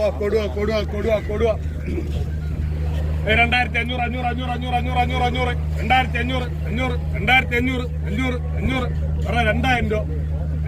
വാ കൊടുവ കൊടുക കൊടുക കൊടുക രണ്ടായിരത്തി അഞ്ഞൂറ് അഞ്ഞൂറ് അഞ്ഞൂറ് അഞ്ഞൂറ് അഞ്ഞൂറ് അഞ്ഞൂറ് അഞ്ഞൂറ്. രണ്ടായിരത്തി അഞ്ഞൂറ് അഞ്ഞൂറ് രണ്ടായിരത്തി അഞ്ഞൂറ് അഞ്ഞൂറ് അഞ്ഞൂറ്. വേറെ രണ്ടായിരം രൂപ.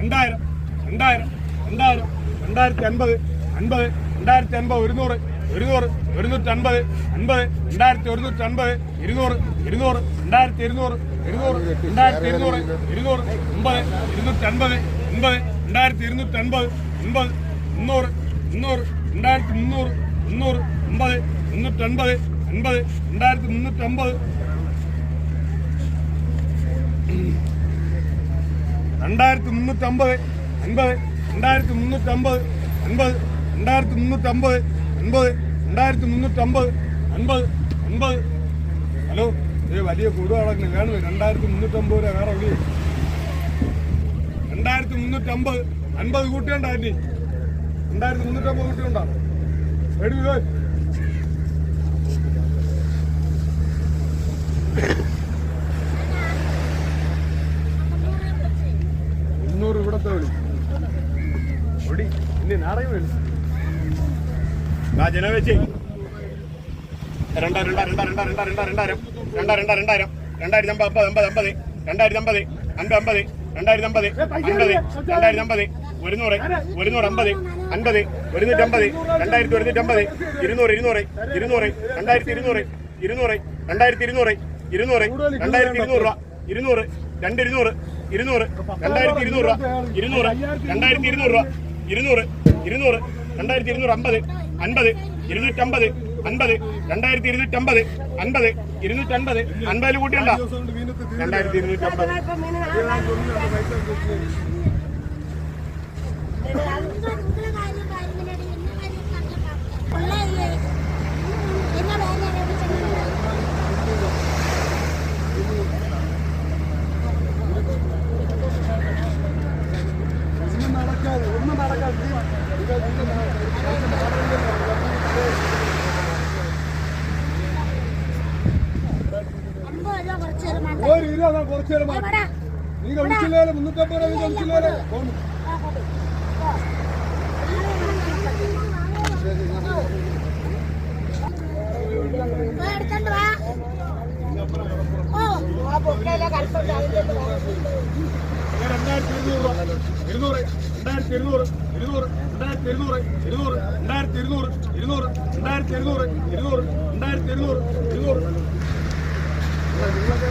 രണ്ടായിരം രണ്ടായിരം രണ്ടായിരം രണ്ടായിരത്തി അൻപത് അൻപത് രണ്ടായിരത്തി അൻപത് ഒരുന്നൂറ്. ഒരുന്നൂറ് ഒരുന്നൂറ്റി അൻപത് അൻപത് രണ്ടായിരത്തി ഒരുന്നൂറ്റി അൻപത് ഇരുന്നൂറ് ഇരുന്നൂറ് രണ്ടായിരത്തി ഇരുന്നൂറ് ഇരുന്നൂറ് രണ്ടായിരത്തി ഇരുന്നൂറ് ഇരുന്നൂറ് ഒമ്പത് ഇരുന്നൂറ്റി അൻപത് അൻപത് രണ്ടായിരത്തി ഇരുന്നൂറ്റി അൻപത് അൻപത് മുന്നൂറ് മുന്നൂറ് രണ്ടായിരത്തി മുന്നൂറ് മുന്നൂറ് അമ്പത് മുന്നൂറ്റി അൻപത് അൻപത് രണ്ടായിരത്തി മുന്നൂറ്റി അമ്പത് രണ്ടായിരത്തി മുന്നൂറ്റി അമ്പത് അൻപത് രണ്ടായിരത്തി മുന്നൂറ്റി അമ്പത് അൻപത് രണ്ടായിരത്തി മുന്നൂറ്റി അമ്പത് അൻപത് രണ്ടായിരത്തി മുന്നൂറ്റി അമ്പത് അൻപത് അൻപത്. ഹലോ ഏ വലിയ കൂടുകളൊക്കെ കാണുന്നു രണ്ടായിരത്തി മുന്നൂറ്റി അമ്പത് രൂപ വേറെ ഉള്ളി രണ്ടായിരത്തി മുന്നൂറ്റി അമ്പത് അൻപത് കൂട്ടിയുണ്ടായിരുന്നു രണ്ടായിരത്തി മുന്നൂറ്റി അമ്പത് കൂട്ടിയുണ്ടോ ഇതേ മുന്നൂറ് ഇവിടത്തെ വിളി. ഒടി ഇനി നാളെയും വിളി ആ ജനവെച്ചേ രണ്ടായിരം രണ്ടായിരം രണ്ടായിരം രണ്ടായിരം രണ്ടായിരം രണ്ടായിരം രണ്ടായിരം രണ്ടായിരത്തി അമ്പത് അമ്പത് അമ്പത് രണ്ടായിരത്തി അമ്പത് അൻപത് രണ്ടായിരത്തി അമ്പത് അൻപത് രണ്ടായിരത്തി അമ്പത് ഒരുന്നൂറ് ഒരുന്നൂറ് അമ്പത് അൻപത് ഒരുന്നൂറ്റി അമ്പത് രണ്ടായിരത്തി ഒരുന്നൂറ്റി അമ്പത് ഇരുന്നൂറ് ഇരുന്നൂറ് ഇരുന്നൂറ് രണ്ടായിരത്തി ഇരുന്നൂറ് ഇരുന്നൂറ് രണ്ടായിരത്തി ഇരുന്നൂറ് ഇരുന്നൂറ് രണ്ടായിരത്തി ഇരുന്നൂറ് രൂപ ഇരുന്നൂറ് രണ്ട് ഇരുന്നൂറ് ഇരുന്നൂറ് രണ്ടായിരത്തി ഇരുന്നൂറ് രൂപ ഇരുന്നൂറ് രണ്ടായിരത്തി ഇരുന്നൂറ് രൂപ ഇരുന്നൂറ് ഇരുന്നൂറ് രണ്ടായിരത്തി ഇരുന്നൂറ് അമ്പത് അൻപത് ഇരുന്നൂറ്റമ്പത് അൻപത് രണ്ടായിരത്തി ഇരുന്നൂറ്റമ്പത് അൻപത് ഇരുന്നൂറ്റമ്പത് അൻപതിൽ കൂട്ടിയുണ്ടോ. രണ്ടായിരത്തി ഇരുന്നൂറ്റമ്പത്. ഒന്നും നടക്കാതെ ഒന്നും നടക്കാതെ. ഒരു ഇരുപതാ കുറച്ചു നേരം നീ കളിച്ചില്ലേ മുന്നൂറ്റമ്പത് രൂപ നീ കളിച്ചില്ലേ പോന്നു. ഓ ആ കൽപ്പറ്റ ഞാൻ രണ്ടായിരത്തി ഇരുന്നൂറ് ഇരുന്നൂറ് രണ്ടായിരത്തി ഇരുന്നൂറ് ഇരുന്നൂറ് രണ്ടായിരത്തി ഇരുന്നൂറ് ഇരുന്നൂറ് രണ്ടായിരത്തി ഇരുന്നൂറ് ഇരുന്നൂറ് രണ്ടായിരത്തി ഇരുന്നൂറ് ഇരുന്നൂറ് രണ്ടായിരത്തി ഇരുന്നൂറ് ഇരുന്നൂറ്